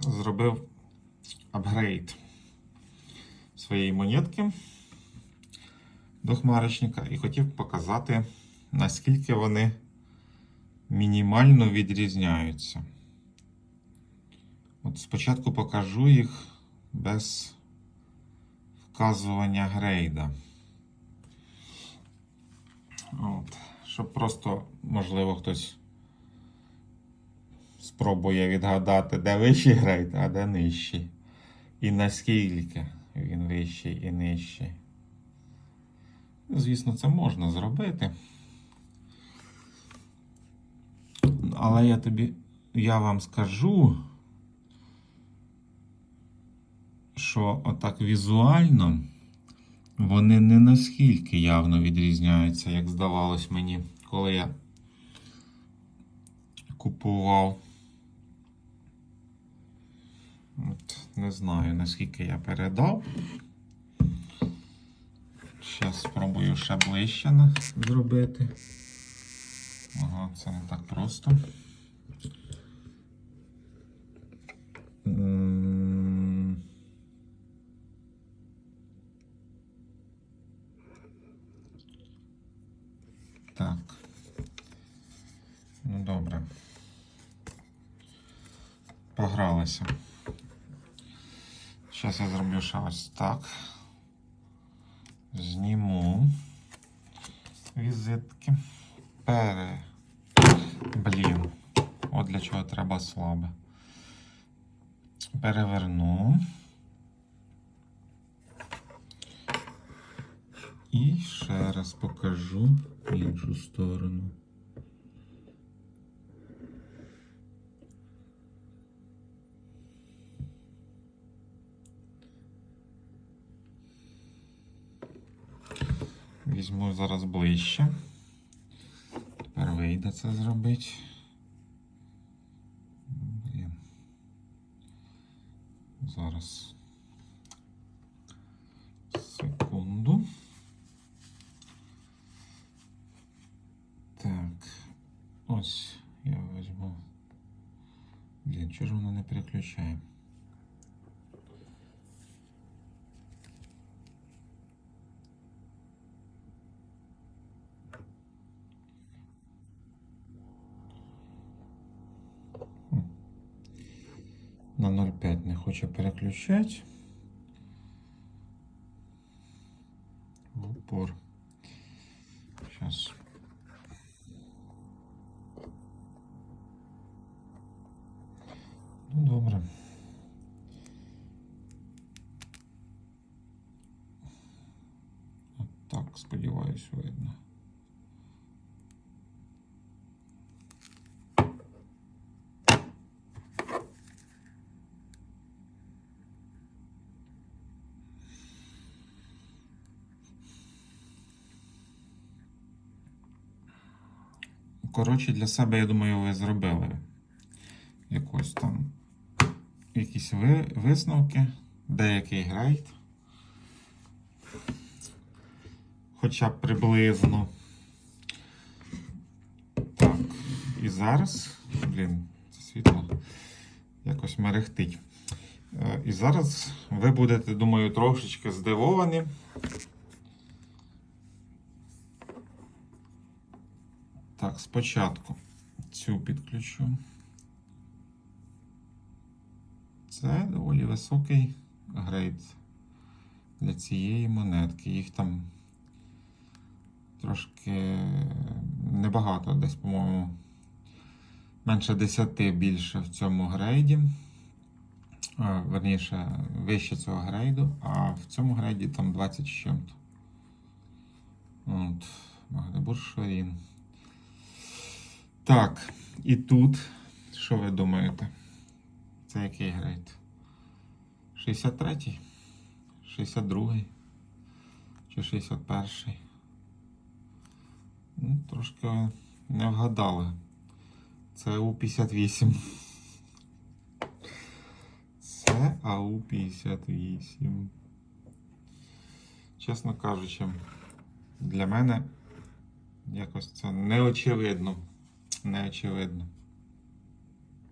зробив апгрейд своєї монетки до хмарочника і хотів показати, наскільки вони мінімально відрізняються. От спочатку покажу їх без вказування грейда. От. Щоб просто, можливо, хтось спробує відгадати, де вищий грейд, а де нижчий. І наскільки він вищий і нижчий. Звісно, це можна зробити. Але я тобі, я вам скажу, що отак візуально вони не наскільки явно відрізняються, як здавалось мені, коли я купував. От, не знаю, наскільки я передав. Зараз спробую ще ближче зробити. Ага, це не так просто. Так. Ну добре. Погралися. Зараз я зроблю ще ось так. Зніму візитки. Пере. Блін. От для чого треба слабе. Переверну. І ще раз покажу іншу сторону. Візьму зараз ближче. Тепер вийде це зробити. Блін. Зараз. Секунду. Так. Ось я візьму. Блін, чого ж воно не переключає? 0,5 не хоче переключати. В упор. Сейчас. Ну, добре. От так, сподіваюсь, видно. Коротше, для себе, я думаю, ви зробили якось там якісь ви, висновки, деякий грейд. Хоча б приблизно. Так, і зараз, блін, це світло якось мерехтить. Е, І зараз ви будете, думаю, трошечки здивовані. Так, спочатку цю підключу. Це доволі високий грейд для цієї монетки. Їх там трошки небагато, десь, по-моєму, менше 10 більше в цьому грейді. Верніше, вище цього грейду, а в цьому грейді там 20 з чим-то. От, Магдебург Шорін. Так, і тут, що ви думаєте? Це який грейд? 63-й? 62-й? Чи 61-й? Ну, трошки не вгадали. Це АУ-58. Це АУ-58. Чесно кажучи, для мене якось це неочевидно. Неочевидно.